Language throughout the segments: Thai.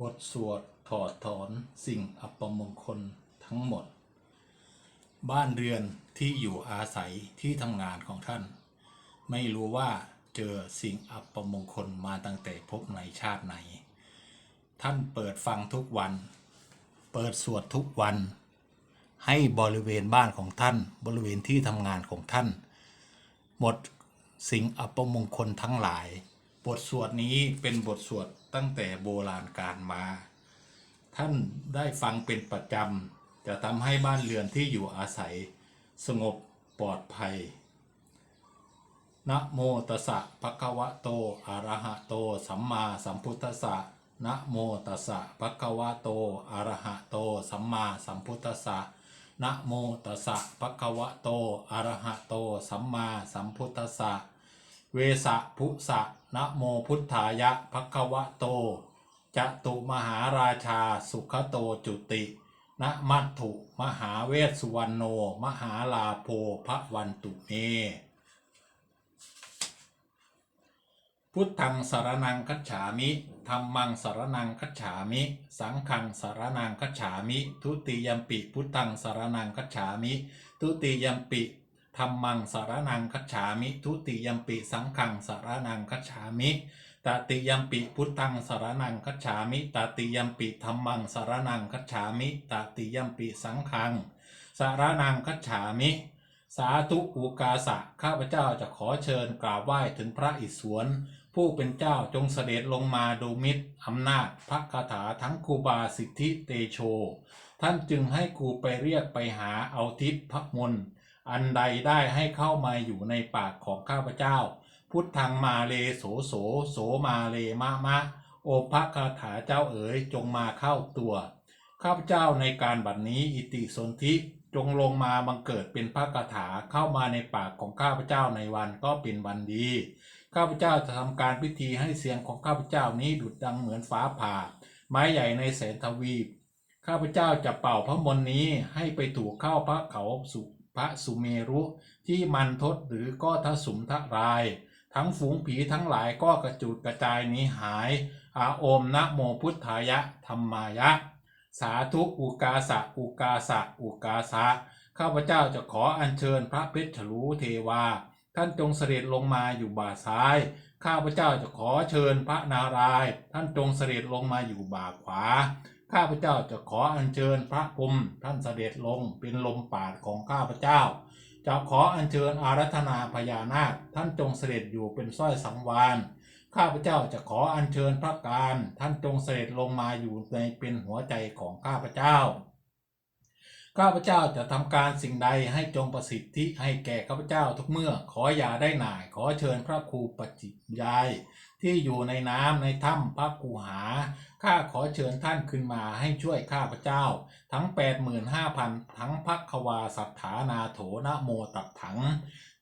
บทสวดถอดถอนสิ่งอัปมงคลทั้งหมด บ้านเรือนที่อยู่อาศัยที่ทำงานของท่าน ไม่รู้ว่าเจอสิ่งอัปมงคลมาตั้งแต่พบในชาติไหน ท่านเปิดฟังทุกวัน เปิดสวดทุกวัน ให้บริเวณบ้านของท่าน บริเวณที่ทำงานของท่าน หมดสิ่งอัปมงคลทั้งหลาย บทสวดนี้เป็นบทสวด ตั้งแต่โบราณกาลมา ท่านได้ฟังเป็นประจำ จะทำให้บ้านเรือนที่อยู่อาศัย สงบปลอดภัย นะโมตัสสะภะคะวะโต อะระหะโต สัมมาสัมพุทธัสสะนะโมตัสสะภะคะวะโต อะระหะโต สัมมาสัมพุทธัสสะนะโมตัสสะภะคะวะโต อะระหะโต สัมมาสัมพุทธัสสะ เวสะพุสะนะโมพุทธายะภะคะวะโตจะตุมหาราชาสุขโตจุตินะมัตถุมหาเวสสุวรรณโน มหาลาโภพระวันตุเมพุทธังสารนังคัจฉามิธรรมังสารนังคัจฉามิ สังฆังสารนังคัจฉามิ ทุติยมปิพุทธังสารนังคัจฉามิ ทุติยมปิ ธรรมังสารนังคัจฉามิ ทุติยมปิสังฆังสารนังคัจฉามิตติยมปิพุทธังสารนังคัจฉามิตติยมปิธรรมังสารนังคัจฉามิตติยมปิสังฆังสารนังคัจฉามิ สาธุอุกาสะข้าพเจ้าจะขอเชิญกราบไหว้ถึงพระอิศวรผู้เป็นเจ้าจงเสด็จลงมาดูมิตรอำนาจพระคาถาทั้งครูบาสิทธิเตโช ท่านจึงให้กูไปเรียกไปหาเอาทิพย์พระมนต์ อันใดได้ให้เข้ามาอยู่ในปากของข้าพเจ้า พุทธังมาเลโสโสโสมาเลมะมะ โอพระคาถาเจ้าเอ๋ยจงมาเข้าตัว ข้าพเจ้าในการบัดนี้อิติสนธิจงลงมาบังเกิดเป็นพระคาถาเข้ามาในปากของข้าพเจ้าในวันก็เป็นวันดี ข้าพเจ้าจะทำการพิธีให้เสียงของข้าพเจ้านี้ดุดดังเหมือนฟ้าผ่า ไม้ใหญ่ในแสนทวีป ข้าพเจ้าจะเป่าพระมนต์นี้ให้ไปถูกเข้าพระเขาสุ พระสุเมรุที่มันทศหรือก็ทสุมทราย ทั้งฝูงผีทั้งหลายก็กระจุดกระจายนี้หาย อาโอมนะโมพุทธายะธรรมายะ สาธุอุกาสะอุกาสะอุกาสะข้าพเจ้าจะขออัญเชิญพระเพชรฉลูเทวา ท่านจงเสด็จลงมาอยู่บ่าซ้าย ข้าพเจ้าจะขอเชิญพระนารายณ์ท่านจงเสด็จลงมาอยู่บ่าขวา ข้าพเจ้าจะขออัญเชิญพระพรหมท่านเสด็จลงเป็นลมปาดของข้าพเจ้า จะขออัญเชิญอารัธนาพญานาคท่านจงเสด็จอยู่เป็นสร้อยสังวานข้าพเจ้าจะขออัญเชิญพระการท่านจงเสด็จลงมาอยู่ในเป็นหัวใจของข้าพเจ้า ข้าพเจ้าจะทำการสิ่งใดให้จงประสิทธิให้แก่ข้าพเจ้าทุกเมื่อขออย่าได้หน่ายขอเชิญพระครูปจิยาย ที่อยู่ในน้ำในถ้ำพระกูหา ข้าขอเชิญท่านขึ้นมาให้ช่วยข้าพเจ้า ทั้ง 85,000 ทั้งพักควาสัทธานาโถนะโมตับถัง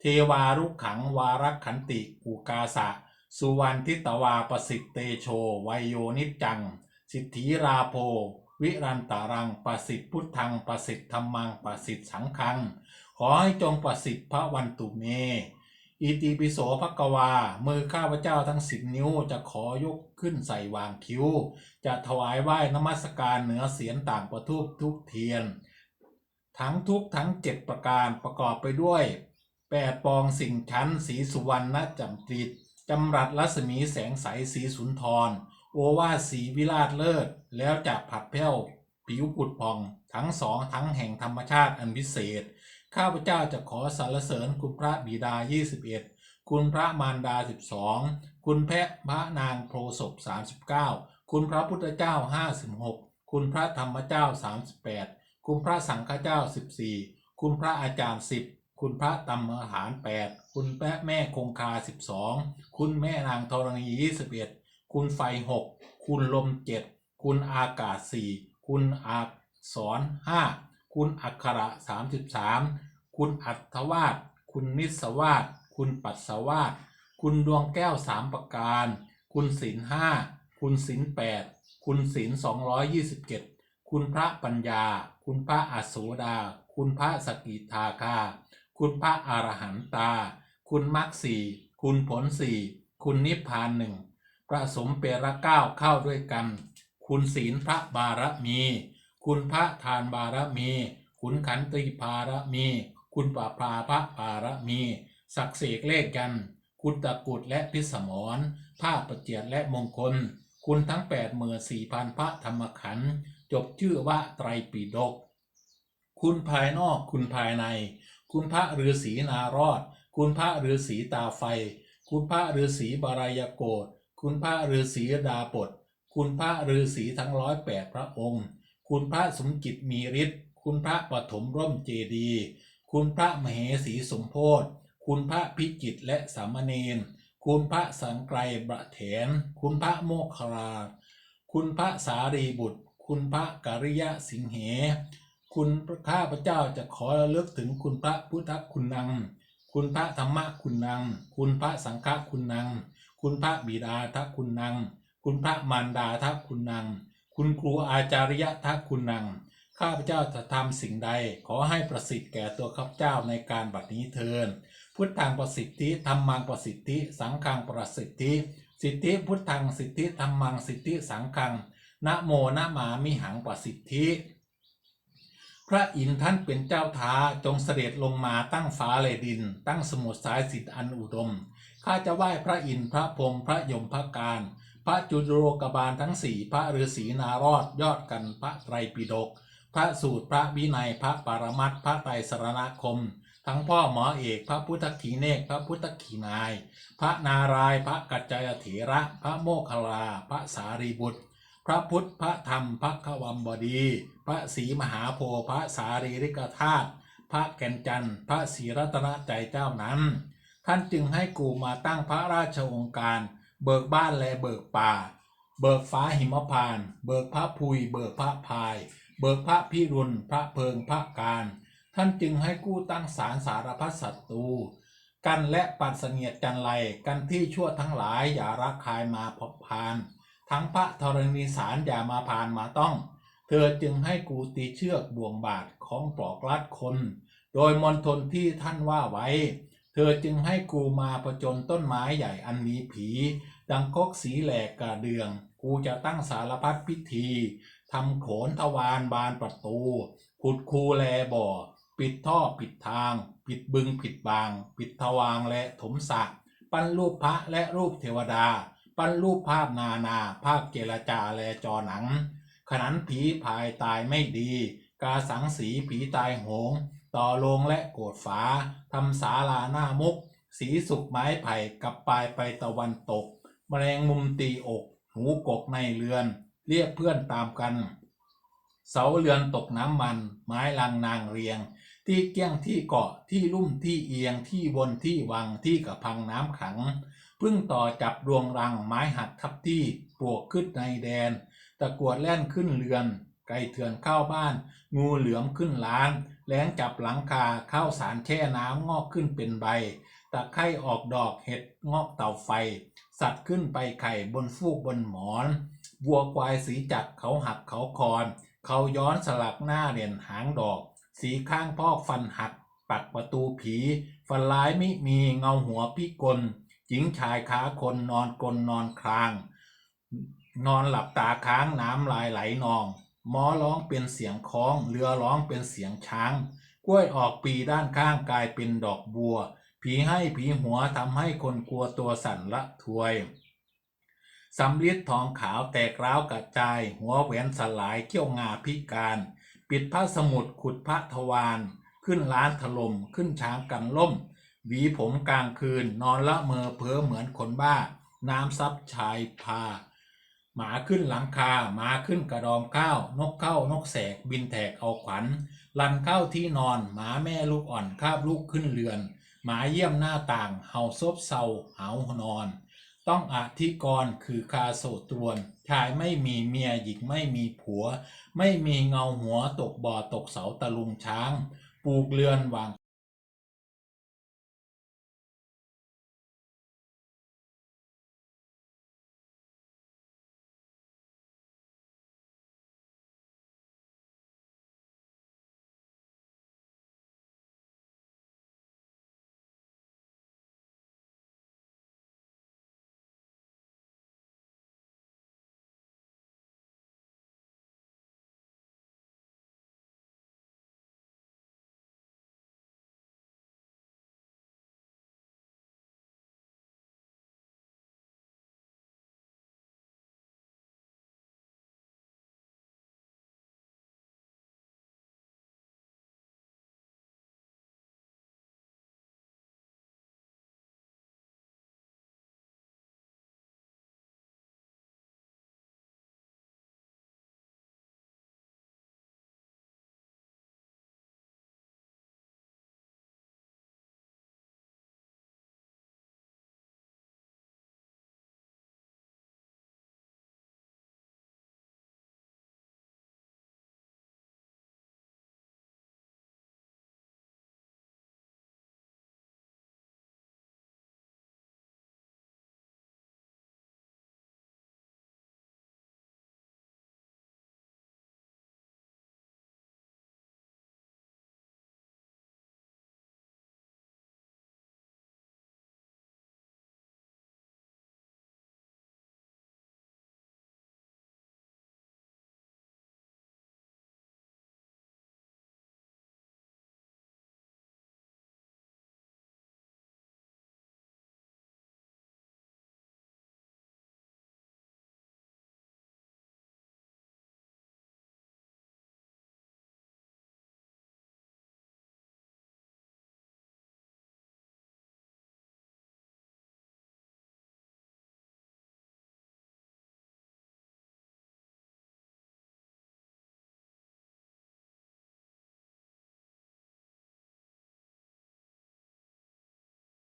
เทวารุกขังวารักขันติอุกาสะ สุวรรณทิตวาประสิทธิเตโชไวยโยนิจจัง สิทธิราโพวิรันตารังประสิทธิพุทธังประสิทธิธรรมังประสิทธิสังฆัง ขอให้จงประสิทธิพระวันตุเม อิติปิโสภควา มือข้าพเจ้าทั้งสิบนิ้วจะขอยกขึ้นใส่วางคิ้ว จะถวายไหว้นมัสการเหนือเสียนต่างประทุบทุกเทียน ทั้งทุกทั้งเจ็ดประการประกอบไปด้วยแปดปองสิ่งชั้นสีสุวรรณจำตรีจำรัดรัศมีแสงใสสีสุนทร โอวาสีวิราชเลิศ แล้วจะผัดแผ้วผิวปุดพอง ทั้งสองทั้งแห่งธรรมชาติอันพิเศษ ข้าพเจ้าจะขอสรรเสริญคุณพระบิดา 21 คุณพระมารดา 12 คุณแพะพระนางโพศพ39 คุณพระพุทธเจ้า 56 คุณพระธรรมเจ้า 38 คุณพระสังฆเจ้า 14 คุณพระอาจารย์ 10 คุณพระตำมหาร 8 คุณแม่แม่คงคา 12 คุณแม่นางธรณี 21 คุณไฟ 6 คุณลม 7 คุณอากาศ 4 คุณอักษร5 คุณอักขระ 33 คุณอัตวาดคุณนิสวาดคุณปัสสวาดคุณดวงแก้วสามประการ คุณศีลห้าคุณศีลแปดคุณศีลสองร้อยยี่สิบเจ็ดคุณพระปัญญา คุณพระอโสดา คุณพระสกิทาคา คุณพระอรหันตา คุณมรรคสี่คุณผลสี่คุณนิพพานหนึ่งผสมเปรเก้าเข้าด้วยกัน คุณศีลพระบารมี คุณพระทานบารมี คุณขันติภารมี คุณปราภาพระบารมี ศักเสกเลขกัน คุณตะกุดและพิสมรผ้าประเจียดและมงคล คุณทั้งแปดหมื่นสี่พันพระธรรมขันธ์จบชื่อว่าไตรปิฎกคุณภายนอกคุณภายใน คุณพระฤาษีนารอด คุณพระฤาษีตาไฟ คุณพระฤาษีบารายโกฏคุณพระฤาษีดาบทคุณพระฤาษีทั้งร้อยแปดพระองค์ คุณพระสมจิตมีฤทธิ์คุณพระปฐมร่มเจดี คุณพระมเหสีสมโพธคุณพระพิจิตและสามเณรคุณพระสังไกรประเถนคุณพระโมคคลาคุณพระสารีบุตร คุณพระกริยะสิงเห คุณข้าพระเจ้าจะขอระลึกถึงคุณพระพุทธคุณนังคุณพระธรรมคุณนังคุณพระสังฆคุณนังคุณพระบิดาทักคุณนังคุณพระมารดาทักคุณนัง คุณครูอาจารยะทักคุณนังข้าพเจ้าจะทำสิ่งใดขอให้ประสิทธิ์แก่ตัวข้าพเจ้าในการบัดนี้เทินพุทธังประสิทธิธรรมังประสิทธิ สังฆังประสิทธิ สิทธิพุทธังสิทธิธรรมังสิทธิสังฆังนะโมนะมามิหังประสิทธิ พระอินทร์ท่านเป็นเจ้าท้าจงเสด็จลงมาตั้งฟ้าเลยดิน ตั้งสมุดสายสิทธิอันอุดมข้าจะไหว้พระอินทร์พระพรหมพระยมพระการ ระจุลโลกบาลทั้งสี่พระฤาษีนารอดยอดกันพระไตรปิฎกพระสูตรพระวินัยพระปรมัตพระไตรสรณคม ทั้งพ่อหมอเอกพระพุทธขีเนกพระพุทธขีนาย พระนารายพระกัจจายเถระ พระโมคคัลลาพระสารีบุตร พระพุทธพระธรรมพระขวัมบดี พระศรีมหาโพธิ์พระสารีริกธาตุพระแก่นจันทร์พระศรีรัตนใจเจ้านั้น ท่านจึงให้กูมาตั้งพระราชองค์การ เบิกบ้านแลเบิกป่า เบิกฟ้าหิมพาน เบิกพระพุย เบิกพระพาย เบิกพระพิรุณ พระเพิงพระการ ท่านจึงให้กู้ตั้งสารสารพัดศัตรูกันและปัดเสนียดจันไรกันที่ชั่วทั้งหลายอย่ารักคายมาพบพาน ทั้งพระธรณีสารอย่ามาผ่านมาต้อง เธอจึงให้กูตีเชือกบ่วงบาทของปลอกลัดคน โดยมณฑลที่ท่านว่าไว้ ธอจึงให้กูมาประจนต้นไม้ใหญ่อันมีผี ดังกกสีแหลกกระเดือง กูจะตั้งสารพัดพิธีทำโขนทวารบานประตู ขุดคูแลบ่อ ปิดท่อปิดทาง ปิดบึงปิดบาง ปิดทวางและถมสระปั้นรูปพระและรูปเทวดา ปั้นรูปภาพนานา ภาพเจรจาและจอหนัง ขนันผีพายตายไม่ดี กาสังสีผีตายโหง ต่อโลงและโกดฝาทำศาลาหน้ามุก สีสุกไม้ไผ่กับปลายไปตะวันตกแมลงมุมตีอกหูกกในเรือน เรียกเพื่อนตามกัน เสาเรือนตกน้ำมัน ไม้ลังนางเรียง ที่เกี้ยงที่เกาะที่ลุ่มที่เอียงที่บนที่วังที่กระพังน้ำขังพึ่งต่อจับดวงรังไม้หัดทับที่ปลวกขึ้นในแดน ตะกวดแล่นขึ้นเรือน ไก่เถื่อนเข้าบ้าน งูเหลือมขึ้นล้าน แล้งจับหลังคาข้าวสารแช่น้ำงอกขึ้นเป็นใบ ตะไคร่ออกดอกเห็ดงอกเต่าไฟ สัตว์ขึ้นไปไข่บนฟูกบนหมอนวัวควายสีจัดเขาหักเขาคอนเขาย้อนสลักหน้าเด่นหางดอก สีข้างพอกฟันหัก ปักประตูผีฟันร้ายไมิมีเงาหัวพิกลหญิงชายขาคนนอนกลนนอนคลาง นอนหลับตาค้างน้ำลายไหลนอง มอร้องเป็นเสียงคล้อง เรือร้องเป็นเสียงช้าง กล้วยออกปีด้านข้างกลายเป็นดอกบัว ผีให้ผีหัวทำให้คนกลัวตัวสั่นละทวยสำลิดทองขาวแตกร้าวกระจาย หัวแหวนสลายเขี้ยวงาพิการ ปิดพระสมุดขุดพระทวารขึ้นล้านถล่มขึ้นช้างกันล่ม หวีผมกลางคืนนอนละเมอเพ้อเหมือนคนบ้า น้ำซับชายพา หมาขึ้นหลังคาหมาขึ้นกระดองข้าวนกเข้านกแสก บินแทกเอาขวัญลันเข้าที่นอน หมาแม่ลูกอ่อนคาบลูกขึ้นเรือน หมาเยี่ยมหน้าต่างเห่าซบเซาเหานอน ต้องอธิกรคือคาโสตรวน ชายไม่มีเมียหญิงไม่มีผัว ไม่มีเงาหัวตกบ่อตกเสาตะลุงช้าง ปลูกเรือนวาง